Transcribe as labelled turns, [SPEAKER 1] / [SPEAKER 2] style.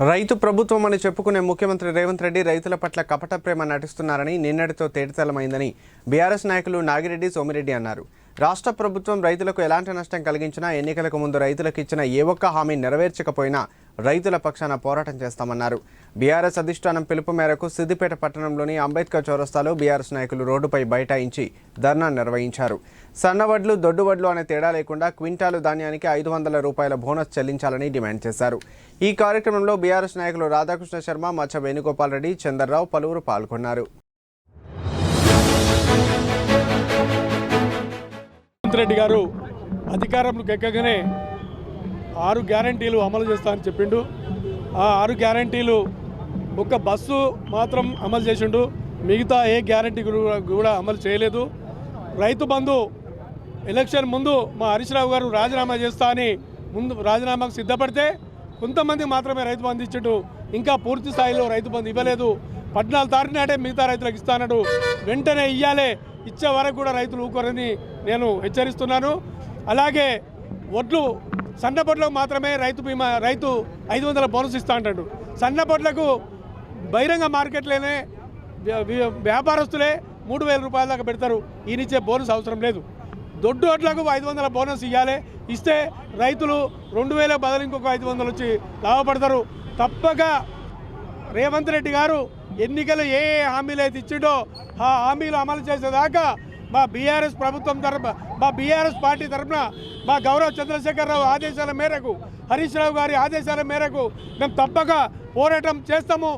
[SPEAKER 1] రైతు ప్రభుత్వం అని చెప్పుకునే ముఖ్యమంత్రి రేవంత్ రెడ్డి రైతుల పట్ల కపట ప్రేమ నటిస్తున్నారని నిన్నటితో తేటతలమైందని బీఆర్ఎస్ నాయకులు నాగిరెడ్డి సోమిరెడ్డి అన్నారు. రాష్ట్ర ప్రభుత్వం రైతులకు ఎలాంటి నష్టం కలిగించినా ఎన్నికలకు ముందు రైతులకు ఇచ్చిన ఏ ఒక్క హామీ నెరవేర్చకపోయినా రైతుల పక్షాన పోరాటం చేస్తామన్నారు. బీఆర్ఎస్ అధిష్టానం పిలుపు మేరకు సిద్దిపేట పట్టణంలోని అంబేద్కర్ చౌరస్తాలో బీఆర్ఎస్ నాయకులు రోడ్డుపై బైఠాయించి ధర్నా నిర్వహించారు. సన్నవడ్లు దొడ్డువడ్లు అనే తేడా లేకుండా క్వింటాలు ధాన్యానికి ఐదు వందల రూపాయల బోనస్ చెల్లించాలని డిమాండ్ చేశారు. ఈ కార్యక్రమంలో బీఆర్ఎస్ నాయకులు రాధాకృష్ణ శర్మ మచ్చ వేణుగోపాల్ రెడ్డి చందర్రావు పలువురు పాల్గొన్నారు.
[SPEAKER 2] రెడ్డి గారు అధికారంలోకి ఎక్కగానే ఆరు గ్యారంటీలు అమలు చేస్తా అని చెప్పిండు. ఆ ఆరు గ్యారంటీలు ఒక బస్సు మాత్రం అమలు చేసిండు. మిగతా ఏ గ్యారంటీ కూడా- కూడా అమలు చేయలేదు. రైతు బంధు ఎలక్షన్ ముందు మా హరీష్రావు గారు రాజీనామా చేస్తా అని ముందు రాజీనామాకు సిద్ధపడితే కొంతమంది మాత్రమే రైతు బంధు ఇచ్చిండు. ఇంకా పూర్తి స్థాయిలో రైతు బంధు ఇవ్వలేదు. పద్నాలుగు తారీఖు నాటే మిగతా రైతులకు ఇస్తానడు వెంటనే ఇయ్యాలే ఇచ్చే వరకు కూడా రైతులు ఊకోరని నేను హెచ్చరిస్తున్నాను. అలాగే వడ్లు సన్నపొట్లకు మాత్రమే రైతు బీమా రైతు ఐదు వందల బోనస్ ఇస్తా అంటాడు. సన్నపొట్లకు బహిరంగ మార్కెట్లోనే వ్యాపారస్తులే మూడు వేల రూపాయల దాకా పెడతారు. ఈయనిచ్చే బోనస్ అవసరం లేదు. దొడ్డు ఓట్లకు ఐదు వందల బోనస్ ఇవ్వాలి ఇస్తే రైతులు రెండు వేల బదులు ఇంకొక ఐదు వందలు వచ్చి లాభపడతారు. తప్పక రేవంత్ రెడ్డి గారు ఎన్నికలు ఏ ఏ హామీలు అయితే ఇచ్చిండో ఆ హామీలు అమలు చేసేదాకా మా బీఆర్ఎస్ ప్రభుత్వం తరఫున మా బీఆర్ఎస్ పార్టీ తరఫున మా గౌరవ చంద్రశేఖరరావు ఆదేశాల మేరకు హరీష్ రావు గారి ఆదేశాల మేరకు మేము తప్పక పోరాటం చేస్తాము.